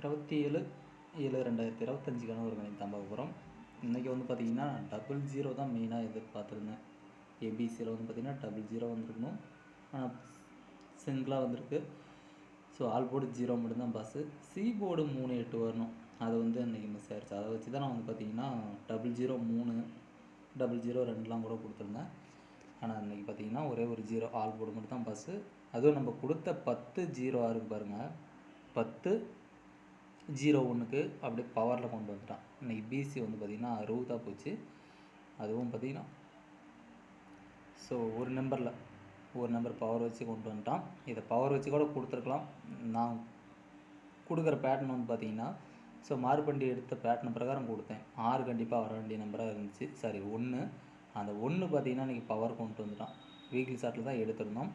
இருபத்தி ஏழு ஏழு ரெண்டாயிரத்தி இருபத்தஞ்சுக்கான ஒரு கணிதம் தான் பார்க்க போகிறோம் இன்றைக்கி வந்து பார்த்திங்கன்னா டபுள் ஜீரோ தான் மெயினாக எதிர்பார்த்துருந்தேன். ஏபிசியில் வந்து பார்த்திங்கன்னா டபுள் ஜீரோ வந்திருக்கணும். ஆனால் சிங்கிளாக வந்திருக்கு. ஸோ ஆல் போர்டு ஜீரோ மட்டும்தான் பாஸு சி போர்டு மூணு எட்டு வரணும். அது வந்து இன்றைக்கி மிஸ் ஆயிடுச்சு அதை வச்சு தான் நான் வந்து பார்த்திங்கன்னா டபுள் ஜீரோ மூணு டபுள் ஜீரோ ரெண்டுலாம் கூட கொடுத்துருந்தேன். ஆனால் இன்றைக்கி பார்த்தீங்கன்னா ஒரே ஒரு ஜீரோ ஆல் போர்டு மட்டும் தான் பஸ்ஸு அதுவும் நம்ம கொடுத்த பத்து ஜீரோ ஆறுக்கு பாருங்கள் பத்து ஜீரோ ஒன்றுக்கு அப்படியே பவரில் கொண்டு வந்துட்டான். இன்றைக்கி பிசி வந்து பார்த்திங்கன்னா அறுபதாக போச்சு. அதுவும் பார்த்திங்கன்னா ஸோ ஒரு நம்பரில் ஒரு நம்பர் பவர் வச்சு கொண்டு வந்துட்டான். இதை பவர் வச்சு கூட கொடுத்துருக்கலாம். நான் கொடுக்குற பேட்டர்ன் வந்து பார்த்தீங்கன்னா ஸோ மார்பண்டி எடுத்த பேட்டர்ன் பிரகாரம் கொடுத்தேன். ஆறு கண்டிப்பாக வர வேண்டிய நம்பராக இருந்துச்சு. சாரி ஒன்று அந்த ஒன்று பார்த்தீங்கன்னா இன்றைக்கி பவர் கொண்டு வந்துட்டான். வீக்லி ஷார்ட்டில் தான் எடுத்திருந்தோம்.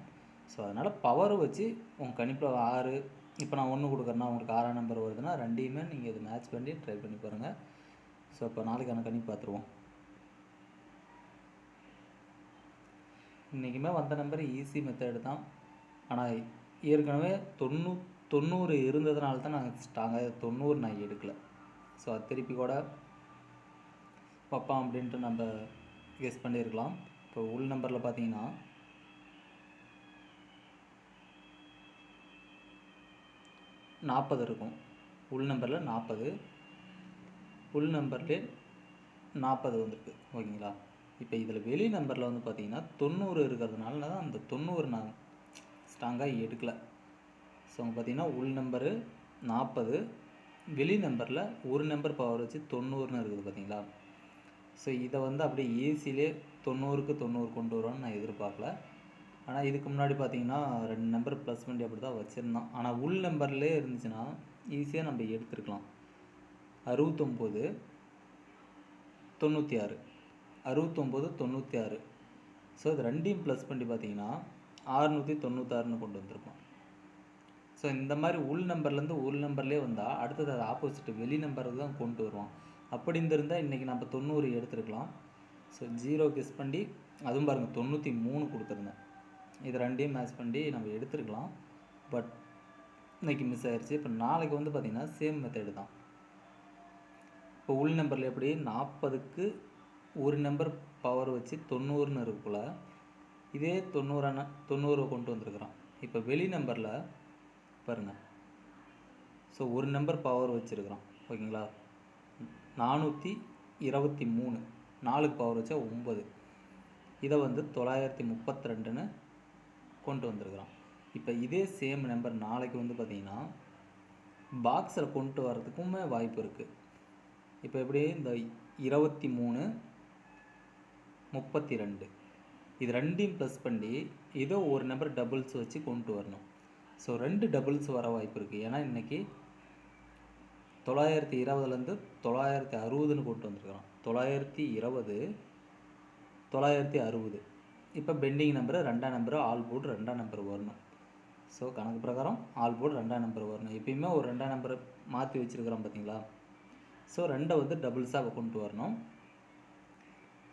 ஸோ அதனால் பவர் வச்சு உங்கள் கணிப்பில் ஆறு இப்போ நான் ஒன்று கொடுக்குறேன்னா உங்களுக்கு ஆறாம் நம்பர் வருதுன்னா ரெண்டையுமே நீங்கள் இது மேட்ச் பண்ணி ட்ரை பண்ணி பாருங்கள் ஸோ இப்போ நாளைக்கான கணிப்பு பார்த்துருவோம். இன்றைக்குமே வந்த நம்பர் ஈஸி மெத்தடு தான். ஆனால் ஏற்கனவே தொண்ணூ தொண்ணூறு இருந்ததுனால தான் நான் ஸ்ட்ராங்காக தொண்ணூறு நான் எடுக்கலை. ஸோ அது திருப்பி கூட பார்ப்பான் அப்படின்ட்டு நம்ம கெஸ் பண்ணியிருக்கலாம். இப்போ உள் நம்பரில் பார்த்தீங்கன்னா நாற்பது இருக்கும். உள் நம்பரில் நாற்பது. உள் நம்பர்லேயே நாற்பது வந்திருக்கு. ஓகேங்களா? இப்போ இதில் வெளி நம்பரில் வந்து பார்த்தீங்கன்னா தொண்ணூறு இருக்கிறதுனால தான் அந்த தொண்ணூறு நான் ஸ்ட்ராங்காக எடுக்கலை. ஸோ பார்த்தீங்கன்னா உள் நம்பரு நாற்பது வெளி நம்பரில் ஒரு நம்பர் பவர் வச்சு தொண்ணூறுன்னு இருக்குது பார்த்தீங்களா ஸோ இதை வந்து அப்படியே ஏசிலே தொண்ணூறுக்கு தொண்ணூறு கொண்டு வருவான்னு நான் எதிர்பார்க்கல. ஆனால் இதுக்கு முன்னாடி பார்த்தீங்கன்னா ரெண்டு நம்பர் ப்ளஸ் பண்ணி அப்படி தான் வச்சுருந்தோம் ஆனால் உள் நம்பர்லேயே இருந்துச்சுன்னா ஈஸியாக நம்ம எடுத்துருக்கலாம். அறுபத்தொம்போது தொண்ணூற்றி ஆறு அறுபத்தொம்போது தொண்ணூற்றி ஆறு ஸோ இது ரெண்டையும் ப்ளஸ் பண்ணி பார்த்தீங்கன்னா ஆறுநூற்றி தொண்ணூத்தாறுன்னு கொண்டு வந்திருக்கோம். ஸோ இந்த மாதிரி உள் நம்பர்லேருந்து உள் நம்பர்லேயே வந்தால் அடுத்தது அது ஆப்போசிட் வெளி நம்பருக்கு தான் கொண்டு வருவோம் அப்படி இருந்திருந்தால் இன்றைக்கி நம்ம தொண்ணூறு எடுத்துருக்கலாம். ஸோ ஜீரோ கெஸ் பண்ணி அதுவும் பாருங்கள் தொண்ணூற்றி மூணு கொடுத்துருந்தேன். இது ரெண்டையும் மேட்ச் பண்ணி நம்ம எடுத்துருக்கலாம். பட் இன்றைக்கி மிஸ் ஆயிடுச்சு இப்போ நாளைக்கு வந்து பார்த்திங்கன்னா சேம் மெத்தேடு தான். இப்போ உள் நம்பரில் எப்படி? நாற்பதுக்கு ஒரு நம்பர் பவர் வச்சு தொண்ணூறுன்னு இருக்குள்ள இதே தொண்ணூறான தொண்ணூறு கொண்டு வந்திருக்கிறோம் இப்போ வெளி நம்பரில் பாருங்கள் ஸோ ஒரு நம்பர் பவர் வச்சுருக்குறோம் ஓகேங்களா? நானூற்றி இருபத்தி மூணு. நாலுக்கு பவர் வச்சா ஒம்பது இதை வந்து தொள்ளாயிரத்தி முப்பத்தி ரெண்டுன்னு கொண்டு வந்திருக்கிறோம் இப்போ இதே சேம் நம்பர் நாளைக்கு வந்து பார்த்திங்கன்னா பாக்ஸில் கொண்டு வர்றதுக்குமே வாய்ப்பு இருக்குது இப்போ எப்படி? இந்த இருபத்தி மூணு முப்பத்தி ரெண்டு. இது ரெண்டையும் ப்ளஸ் பண்ணி ஏதோ ஒரு நம்பர் டபுள்ஸ் வச்சு கொண்டு வரணும். ஸோ ரெண்டு டபுள்ஸ் வர வாய்ப்பு இருக்குது ஏன்னா இன்றைக்கி தொள்ளாயிரத்தி இருபதுலேருந்து தொள்ளாயிரத்தி அறுபதுன்னு கொண்டு வந்திருக்கிறோம் தொள்ளாயிரத்தி இருபது தொள்ளாயிரத்தி அறுபது. இப்போ பெண்டிங் நம்பரு ரெண்டாம் நம்பரு ஆல் போர்டு ரெண்டாம் நம்பர் வரணும். ஸோ கணக்கு பிரகாரம் ஆல் போர்டு ரெண்டாம் நம்பர் வரணும். எப்பயுமே ஒரு ரெண்டாம் நம்பரை மாற்றி வச்சுருக்கிறோம் பார்த்தீங்களா? ஸோ ரெண்டை வந்து டபுள்ஸாக கொண்டு வரணும்.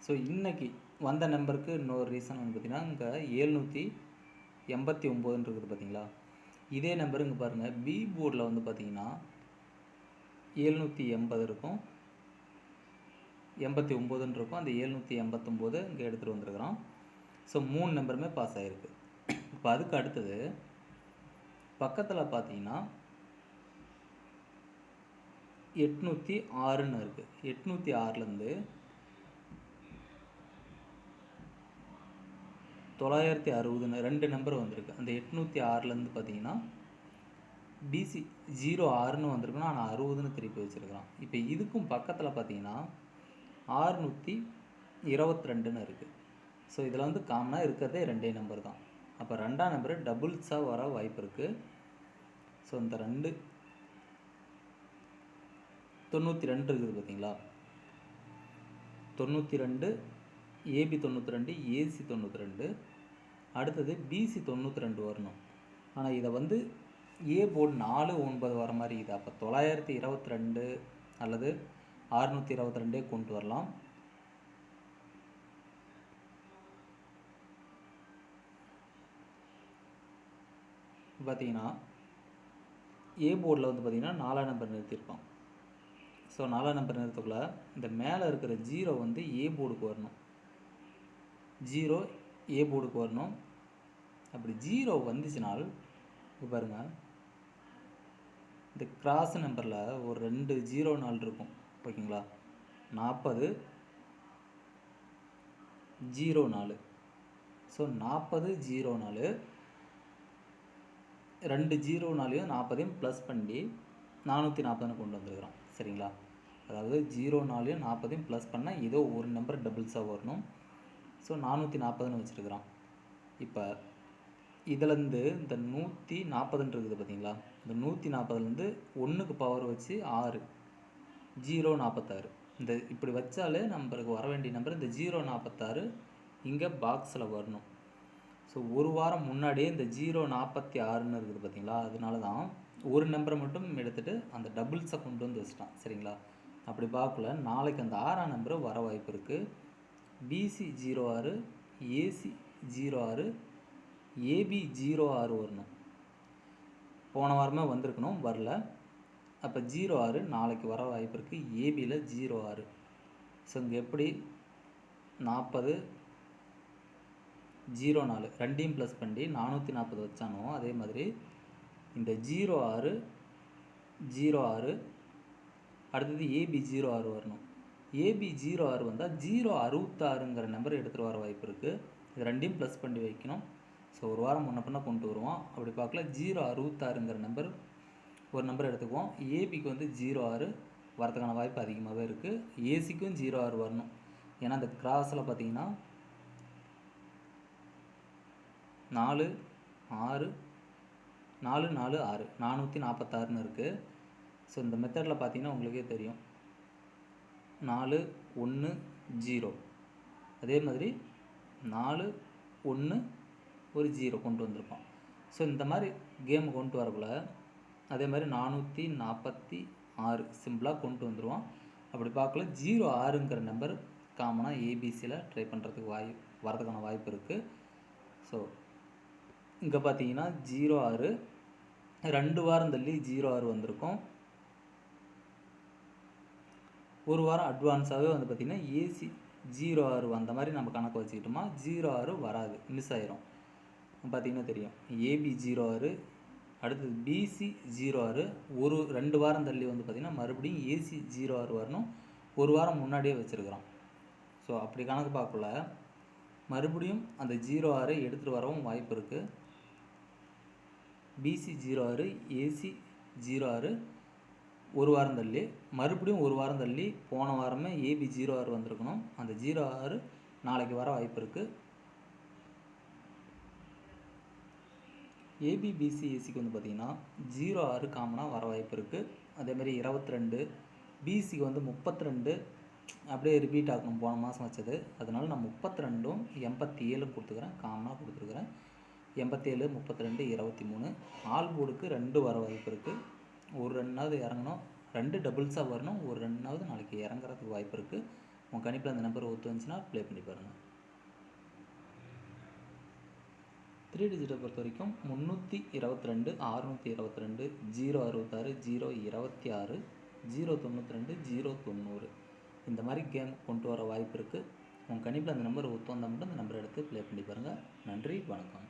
ஸோ இன்றைக்கி வந்த நம்பருக்கு இன்னொரு ரீசன் வந்து பார்த்திங்கன்னா இங்கே ஏழ்நூற்றி எண்பத்தி ஒம்போதுன்னு இருக்குது பார்த்தீங்களா? இதே நம்பர் இங்கே பாருங்கள் பி போர்டில் வந்து பார்த்திங்கன்னா ஏழ்நூற்றி எண்பது இருக்கும். எண்பத்தி ஒம்போதுன்னு இருக்கும். அந்த ஏழ்நூற்றி எண்பத்தொம்போது இங்கே எடுத்துகிட்டு வந்திருக்கிறோம். ஸோ மூணு நம்பருமே பாஸ் ஆகிருக்கு இப்போ அதுக்கு அடுத்தது பக்கத்தில் பார்த்தீங்கன்னா எட்நூற்றி ஆறுன்னு இருக்குது எட்நூற்றி ஆறுலேருந்து தொள்ளாயிரத்தி அறுபதுன்னு ரெண்டு நம்பர் வந்திருக்கு. அந்த எட்நூற்றி ஆறுலேருந்து பார்த்தீங்கன்னா பிசி ஜீரோ ஆறுன்னு வந்திருக்குன்னா ஆனால் அறுபதுன்னு திருப்பி வச்சுருக்கிறான். இப்போ இதுக்கும் பக்கத்தில் பார்த்தீங்கன்னா ஆறுநூற்றி இருபத்தி ரெண்டுன்னு இருக்குது ஸோ இதில் வந்து காமனாக இருக்கிறதே ரெண்டே நம்பர் தான். அப்போ ரெண்டாம் நம்பரு டபுள்ஸாக வர வாய்ப்பு இருக்குது ஸோ இந்த ரெண்டு தொண்ணூற்றி ரெண்டு இருக்குது பார்த்தீங்களா? தொண்ணூற்றி ரெண்டு ஏபி தொண்ணூற்றி ரெண்டு ஏசி தொண்ணூற்றி ரெண்டு அடுத்தது பிசி தொண்ணூற்றி ரெண்டு வரணும். ஆனால் இதை வந்து ஏ போர்டு நாலு ஒன்பது வர மாதிரி இது அப்போ தொள்ளாயிரத்தி இருபத்தி ரெண்டு அல்லது அறுநூற்றி இருபத்தி ரெண்டே கொண்டு வரலாம். பார்த்தீங்கன்னா ஏ போர்டில் வந்து பார்த்திங்கன்னா நாலாம் நம்பர் நிறுத்தியிருப்பான். ஸோ நாலாம் நம்பர் நிறுத்தக்குள்ள இந்த மேலே இருக்கிற ஜீரோ வந்து ஏ போர்டுக்கு வரணும். ஜீரோ ஏ போர்டுக்கு வரணும். அப்படி ஜீரோ வந்துச்சுனால் இப்போ பாருங்கள் இந்த கிராஸ் நம்பரில் ஒரு ரெண்டு ஜீரோ நாள் இருக்கும். ஓகேங்களா? நாற்பது ஜீரோ நாலு. ஸோ நாற்பது ஜீரோ நாலு ரெண்டு ஜீரோனாலையும் நாற்பதையும் ப்ளஸ் பண்ணி நானூற்றி நாற்பதுன்னு கொண்டு வந்திருக்கிறோம். சரிங்களா? அதாவது ஜீரோனாலையும் நாற்பதையும் ப்ளஸ் பண்ணால் ஏதோ ஒரு நம்பர் டபுள்ஸாக வரணும். ஸோ நானூற்றி நாற்பதுன்னு வச்சுருக்கிறோம். இப்போ இதுலேருந்து இந்த நூற்றி நாற்பதுன்னு இருக்குது பார்த்தீங்களா இந்த நூற்றி நாற்பதுலேருந்து ஒன்றுக்கு பவர் வச்சு ஆறு ஜீரோ நாற்பத்தாறு. இந்த இப்படி வச்சாலே நம்மளுக்கு வர வேண்டிய நம்பர் இந்த ஜீரோ நாற்பத்தாறு இங்கே பாக்ஸில் வரணும். ஸோ ஒரு வாரம் முன்னாடியே இந்த ஜீரோ நாற்பத்தி ஆறுன்னு இருக்குது பார்த்தீங்களா? அதனால தான் ஒரு நம்பரை மட்டும் எடுத்துகிட்டு அந்த டபுள்ஸை கொண்டு வந்து வச்சிட்டான். சரிங்களா? அப்படி பார்க்கல. நாளைக்கு அந்த ஆறாம் நம்பர் வர வாய்ப்பு இருக்குது பிசி ஜீரோ ஆறு ஏசி ஜீரோ ஆறு ஏபி ஜீரோ ஆறு வரணும் போன வாரமே வந்திருக்கணும். வரல. அப்போ ஜீரோ ஆறு நாளைக்கு வர வாய்ப்பு இருக்குது ஏபியில் ஜீரோ ஆறு. ஸோ இங்கே எப்படி? நாற்பது ஜீரோ நாலு ரெண்டையும் ப்ளஸ் பண்ணி நானூற்றி நாற்பது வச்சானோ அதே மாதிரி இந்த ஜீரோ ஆறு ஜீரோ ஆறு அடுத்தது ஏபி ஜீரோ ஆறு வரணும். ஏபி ஜீரோ ஆறு வந்தால் ஜீரோ அறுபத்தாறுங்கிற நம்பர் எடுத்துகிட்டு வர வாய்ப்பு இருக்குது இது ரெண்டையும் ப்ளஸ் பண்ணி வைக்கணும். ஸோ ஒரு வாரம் முன்ன பின்ன கொண்டு வருவோம். அப்படி பார்க்கல ஜீரோ அறுபத்தாறுங்கிற நம்பர் ஒரு நம்பர் எடுத்துக்குவோம். ஏபிக்கு வந்து ஜீரோ ஆறு வரதுக்கான வாய்ப்பு அதிகமாகவே இருக்குது ஏசிக்கும் ஜீரோ ஆறு வரணும். ஏன்னா அந்த கிராஸில் பார்த்தீங்கன்னா நாலு ஆறு நாலு நாலு ஆறு. நானூற்றி நாற்பத்தாறுன்னு இருக்குது ஸோ இந்த மெத்தடில் பார்த்தீங்கன்னா உங்களுக்கே தெரியும். நாலு ஒன்று ஜீரோ. அதே மாதிரி நாலு ஒன்று ஒரு ஜீரோ கொண்டு வந்திருப்பான் ஸோ இந்த மாதிரி கேம் கொண்டு வரக்குள்ள அதே மாதிரி நானூற்றி நாற்பத்தி ஆறு சிம்பிளாக கொண்டு வந்துடுவோம் அப்படி பார்க்கல ஜீரோ ஆறுங்கிற நம்பர் காமனாக ஏபிசியில் ட்ரை பண்ணுறதுக்கு வாய் வரதுக்கான வாய்ப்பு இருக்குது ஸோ இங்கே பார்த்தீங்கன்னா ஜீரோ ஆறு. ரெண்டு வாரம் தள்ளி ஜீரோ ஆறு வந்திருக்கும். ஒரு வாரம் அட்வான்ஸாகவே வந்து பார்த்திங்கன்னா ஏசி ஜீரோ ஆறு வந்த மாதிரி நம்ம கணக்கு வச்சுக்கிட்டோமா ஜீரோ ஆறு வராது மிஸ் ஆயிரும். பார்த்தீங்கன்னா தெரியும். ஏபி ஜீரோ ஆறு அடுத்தது பிசி ஜீரோ ஆறு. ஒரு ரெண்டு வாரம் தள்ளி வந்து பார்த்திங்கன்னா மறுபடியும் ஏசி ஜீரோ ஆறு வரணும். ஒரு வாரம் முன்னாடியே வச்சுருக்குறோம். ஸோ அப்படி கணக்கு பார்க்கல மறுபடியும் அந்த ஜீரோ ஆறு எடுத்துகிட்டு வரவும் வாய்ப்பு இருக்குது பிசி ஜீரோ ஆறு ஏசி ஜீரோ ஆறு ஒரு வாரம் தள்ளி. மறுபடியும் ஒரு வாரம் தள்ளி போன வாரமே ஏபி ஜீரோ ஆறு வந்திருக்கணும். அந்த ஜீரோ ஆறு நாளைக்கு வர வாய்ப்பு இருக்குது ஏபிபிசி ஏசிக்கு வந்து பார்த்திங்கன்னா ஜீரோ ஆறு காமனாக வர வாய்ப்பு இருக்குது அதேமாதிரி இருபத்தி ரெண்டு பிசிக்கு வந்து முப்பத்தி ரெண்டு அப்படியே ரிப்பீட் ஆகணும் போன மாதம் வச்சது. அதனால் நான் முப்பத்தி ரெண்டும் எண்பத்தி ஏழும் கொடுத்துக்கிறேன் காமனாக கொடுத்துருக்குறேன். எண்பத்தேழு முப்பத்தி ரெண்டு இருபத்தி மூணு ஆல் போர்டுக்கு ரெண்டு வர வாய்ப்பு இருக்குது ஒரு ரெண்டாவது இறங்கணும். ரெண்டு டபுள்ஸாக வரணும். ஒரு ரெண்டாவது நாளைக்கு இறங்குறதுக்கு வாய்ப்பு இருக்குது உங்கள் கணிப்பில் அந்த நம்பர் ஒத்து வந்துச்சுன்னா ப்ளே பண்ணி பாருங்கள் த்ரீ டிஜிட்டை பொறுத்த வரைக்கும் முந்நூற்றி இருபத்தி ரெண்டு அறுநூற்றி இருபத்தி ரெண்டு ஜீரோ அறுபத்தாறு ஜீரோ இருபத்தி ஆறு ஜீரோ தொண்ணூற்றி ரெண்டு ஜீரோ தொண்ணூறு. இந்த மாதிரி கேம் கொண்டு வர வாய்ப்பு இருக்குது உங்கள் கணிப்பில் அந்த நம்பர் ஒத்து வந்தால் மட்டும் அந்த நம்பர் எடுத்து ப்ளே பண்ணி பாருங்கள் நன்றி வணக்கம்.